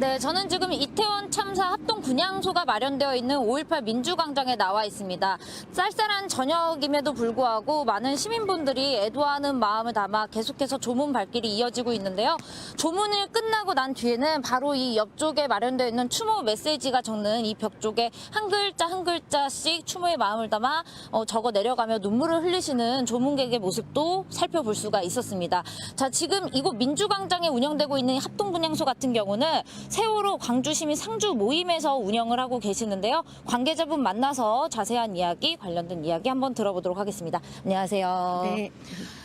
네, 저는 지금 이태원 참사 합동 분향소가 마련되어 있는 5.18 민주광장에 나와 있습니다. 쌀쌀한 저녁임에도 불구하고 많은 시민분들이 애도하는 마음을 담아 계속해서 조문 발길이 이어지고 있는데요. 조문을 끝나고 난 뒤에는 바로 이 옆쪽에 마련되어 있는 추모 메시지가 적는 이 벽 쪽에 한 글자 한 글자씩 추모의 마음을 담아 어, 적어 내려가며 눈물을 흘리시는 조문객의 모습도 살펴볼 수가 있었습니다. 자, 지금 이곳 민주광장에 운영되고 있는 합동 분향소 같은 경우는 세월호 광주시민 상주 모임에서 운영을 하고 계시는데요. 관계자분 만나서 자세한 이야기, 관련된 이야기 한번 들어보도록 하겠습니다. 안녕하세요. 네.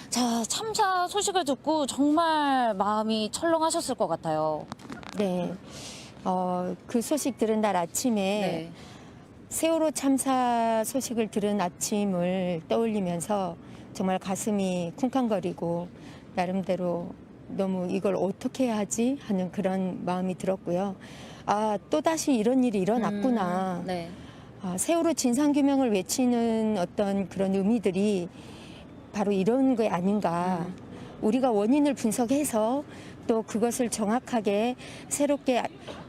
자, 참사 소식을 듣고 정말 마음이 철렁하셨을 것 같아요. 네. 어, 그 소식 들은 날 아침에 네. 세월호 참사 소식을 들은 아침을 떠올리면서 정말 가슴이 쿵쾅거리고 나름대로 너무 이걸 어떻게 해야 하지 하는 그런 마음이 들었고요. 아, 또다시 이런 일이 일어났구나. 음, 네. 아, 세월호 진상규명을 외치는 어떤 그런 의미들이 바로 이런 게 아닌가. 음. 우리가 원인을 분석해서 또 그것을 정확하게 새롭게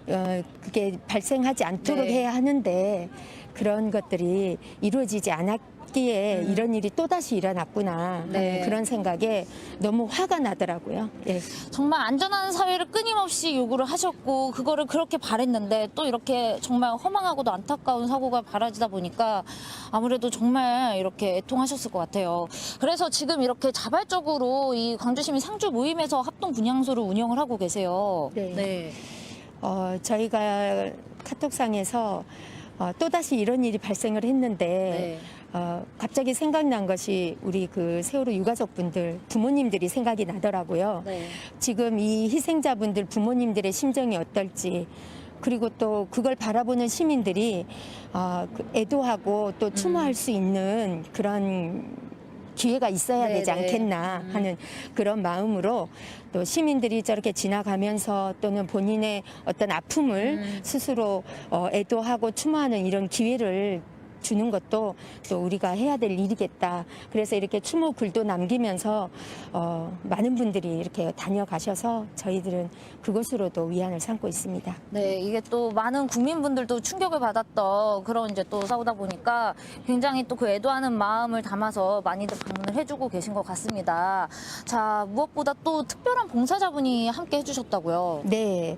어, 그게 발생하지 않도록 네. 해야 하는데 그런 것들이 이루어지지 않았 기에 음. 이런 일이 또다시 일어났구나 하는 네. 그런 생각에 너무 화가 나더라고요. 예. 정말 안전한 사회를 끊임없이 요구를 하셨고 그거를 그렇게 바랬는데 또 이렇게 정말 허망하고도 안타까운 사고가 벌어지다 보니까 아무래도 정말 이렇게 애통하셨을 것 같아요. 그래서 지금 이렇게 자발적으로 이 광주시민 상주 모임에서 합동 분향소를 운영을 하고 계세요. 네. 어, 저희가 카톡상에서 어, 또다시 이런 일이 발생을 했는데 네. 어, 갑자기 생각난 것이 우리 그 세월호 유가족분들 부모님들이 생각이 나더라고요. 네. 지금 이 희생자분들 부모님들의 심정이 어떨지 그리고 또 그걸 바라보는 시민들이 어, 그 애도하고 또 추모할 음. 수 있는 그런 기회가 있어야 네, 되지 네. 않겠나 음. 하는 그런 마음으로 또 시민들이 저렇게 지나가면서 또는 본인의 어떤 아픔을 음. 스스로 어, 애도하고 추모하는 이런 기회를 주는 것도 또 우리가 해야 될 일이겠다. 그래서 이렇게 추모 글도 남기면서 어, 많은 분들이 이렇게 다녀가셔서 저희들은 그것으로도 위안을 삼고 있습니다. 네, 이게 또 많은 국민분들도 충격을 받았던 그런 이제 또 싸우다 보니까 굉장히 또 그 애도하는 마음을 담아서 많이들 방문을 해주고 계신 것 같습니다. 자, 무엇보다 또 특별한 봉사자분이 함께 해주셨다고요. 네.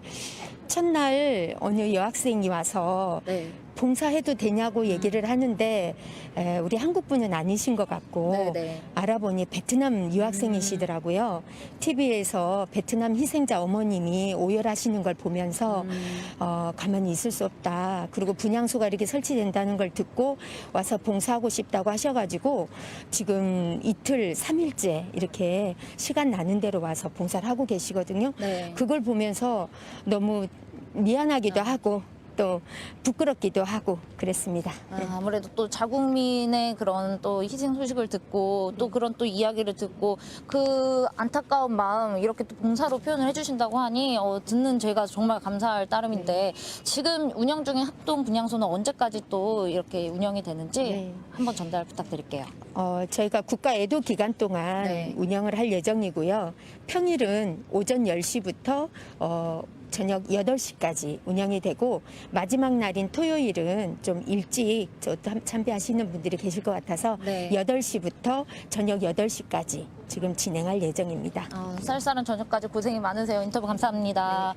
첫날 어느 여학생이 와서 네. 봉사해도 되냐고 얘기를 하는데 에, 우리 한국 분은 아니신 것 같고 네, 네. 알아보니 베트남 유학생이시더라고요. TV에서 베트남 희생자 어머님이 오열하시는 걸 보면서 음. 어, 가만히 있을 수 없다. 그리고 분향소가 이렇게 설치된다는 걸 듣고 와서 봉사하고 싶다고 하셔가지고 지금 이틀, 삼일째 이렇게 시간 나는 대로 와서 봉사를 하고 계시거든요. 네. 그걸 보면서 너무 미안하기도 하고 또 부끄럽기도 하고 그랬습니다. 네. 아, 아무래도 또 자국민의 그런 또 희생 소식을 듣고 또 그런 또 이야기를 듣고 그 안타까운 마음 이렇게 또 봉사로 표현을 해주신다고 하니 어, 듣는 제가 정말 감사할 따름인데 지금 운영 중인 합동 분향소는 언제까지 또 이렇게 운영이 되는지 네. 한번 전달 부탁드릴게요. 어, 저희가 국가 애도 기간 동안 네. 운영을 할 예정이고요. 평일은 오전 10시부터 어, 저녁 8시까지 운영이 되고 마지막 날인 토요일은 좀 일찍 저 참- 참배하시는 분들이 계실 것 같아서 네. 8시부터 저녁 8시까지 지금 진행할 예정입니다. 아, 쌀쌀한 저녁까지 고생이 많으세요. 인터뷰 감사합니다.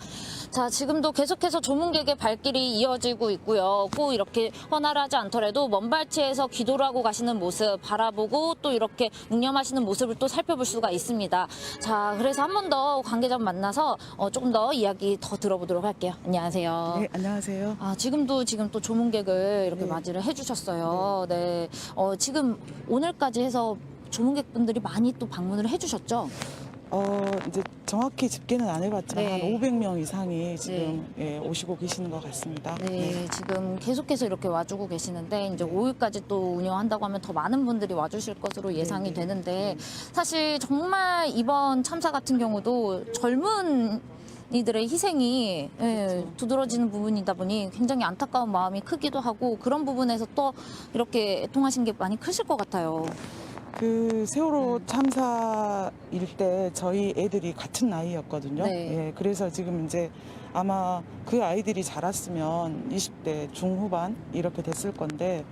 자, 지금도 계속해서 조문객의 발길이 이어지고 있고요. 꼭 이렇게 헌화하지 않더라도 먼 발치에서 기도를 하고 가시는 모습 바라보고 또 이렇게 묵념하시는 모습을 또 살펴볼 수가 있습니다. 자, 그래서 한 번 더 관계자 만나서 어, 조금 더 이야기 더 들어보도록 할게요. 안녕하세요. 네, 안녕하세요. 아, 지금도 지금 또 조문객을 이렇게 네. 맞이를 해주셨어요. 네. 어, 지금 오늘까지 해서 조문객분들이 많이 또 방문을 해주셨죠? 어, 이제 정확히 집계는 안 해봤지만 네. 한 500명 이상이 지금 예, 오시고 계시는 것 같습니다. 네, 지금 계속해서 이렇게 와주고 계시는데 이제 5일까지 또 운영한다고 하면 더 많은 분들이 와주실 것으로 예상이 네, 네. 되는데 사실 정말 이번 참사 같은 경우도 젊은 이들의 희생이 예, 그렇죠. 두드러지는 부분이다 보니 굉장히 안타까운 마음이 크기도 하고 그런 부분에서 또 이렇게 애통하신 게 많이 크실 것 같아요. 그 세월호 참사일 때 저희 애들이 같은 나이였거든요. 네. 예, 그래서 지금 이제 아마 그 아이들이 자랐으면 20대 중후반 이렇게 됐을 건데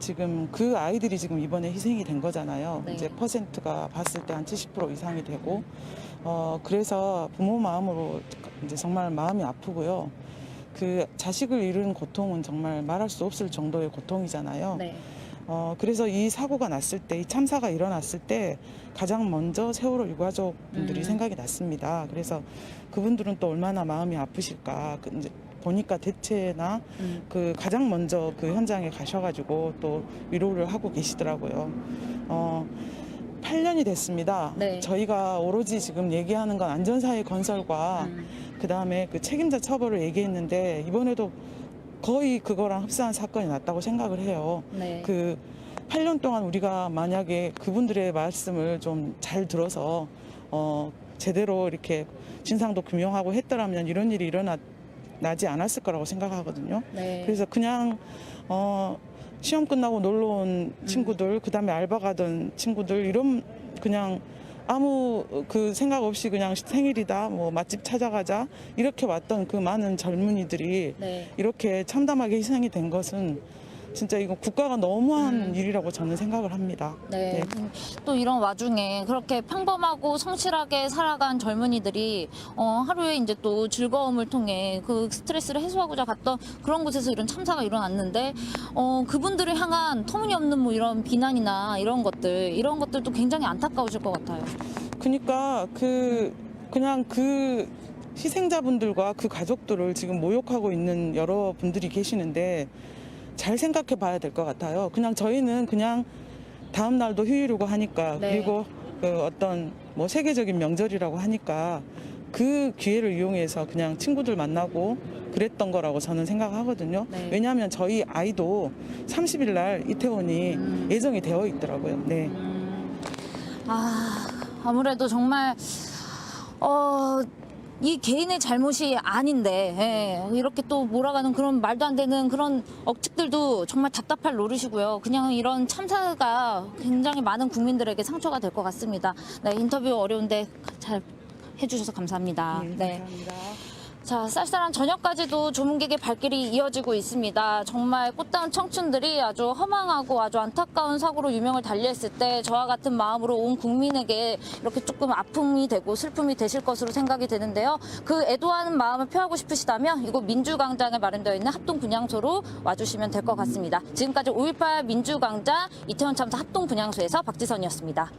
지금 그 아이들이 지금 이번에 희생이 된 거잖아요. 네. 이제 퍼센트가 봤을 때 한 70% 이상이 되고 어 그래서 부모 마음으로 이제 정말 마음이 아프고요. 그 자식을 잃은 고통은 정말 말할 수 없을 정도의 고통이잖아요. 네. 어, 그래서 이 사고가 났을 때, 이 참사가 일어났을 때 가장 먼저 세월호 유가족 분들이 음. 생각이 났습니다. 그래서 그분들은 또 얼마나 마음이 아프실까. 그 이제 보니까 대체나 음. 그 가장 먼저 그 현장에 가셔가지고 또 위로를 하고 계시더라고요. 어, 8년이 됐습니다. 네. 저희가 오로지 지금 얘기하는 건 안전사회 건설과 음. 그 다음에 그 책임자 처벌을 얘기했는데 이번에도 거의 그거랑 흡사한 사건이 났다고 생각을 해요. 네. 그 8년 동안 우리가 만약에 그분들의 말씀을 좀 잘 들어서 어 제대로 이렇게 진상도 규명하고 했더라면 이런 일이 일어나 나지 않았을 거라고 생각하거든요. 네. 그래서 그냥 어 시험 끝나고 놀러 온 음. 친구들 그다음에 알바 가던 친구들 이런 그냥 아무 그 생각 없이 그냥 생일이다 뭐 맛집 찾아가자 이렇게 왔던 그 많은 젊은이들이 네. 이렇게 참담하게 희생이 된 것은 진짜 이거 국가가 너무한 음. 일이라고 저는 생각을 합니다. 네. 음, 또 이런 와중에 그렇게 평범하고 성실하게 살아간 젊은이들이 어, 하루에 이제 또 즐거움을 통해 그 스트레스를 해소하고자 갔던 그런 곳에서 이런 참사가 일어났는데 어, 그분들을 향한 터무니없는 뭐 이런 비난이나 이런 것들 이런 것들도 굉장히 안타까우실 것 같아요. 그러니까 그 그냥 그 희생자분들과 그 가족들을 지금 모욕하고 있는 여러 분들이 계시는데 잘 생각해 봐야 될 것 같아요. 그냥 저희는 그냥 다음 날도 휴일이고 하니까 네. 그리고 그 어떤 뭐 세계적인 명절이라고 하니까 그 기회를 이용해서 그냥 친구들 만나고 그랬던 거라고 저는 생각하거든요. 네. 왜냐하면 저희 아이도 30일 날 이태원이 음. 예정이 되어 있더라고요. 네. 음, 아, 아무래도 정말, 어, 이 개인의 잘못이 아닌데, 예, 이렇게 또 몰아가는 그런 말도 안 되는 그런 억측들도 정말 답답할 노릇이고요. 그냥 이런 참사가 굉장히 많은 국민들에게 상처가 될 것 같습니다. 네, 인터뷰 어려운데 잘 해주셔서 감사합니다. 네, 감사합니다. 자, 쌀쌀한 저녁까지도 조문객의 발길이 이어지고 있습니다. 정말 꽃다운 청춘들이 아주 허망하고 아주 안타까운 사고로 유명을 달리했을 때 저와 같은 마음으로 온 국민에게 이렇게 조금 아픔이 되고 슬픔이 되실 것으로 생각이 되는데요. 그 애도하는 마음을 표하고 싶으시다면 이곳 민주광장에 마련되어 있는 합동분향소로 와주시면 될 것 같습니다. 지금까지 5.18 민주광장 이태원 참사 합동분향소에서 박지선이었습니다.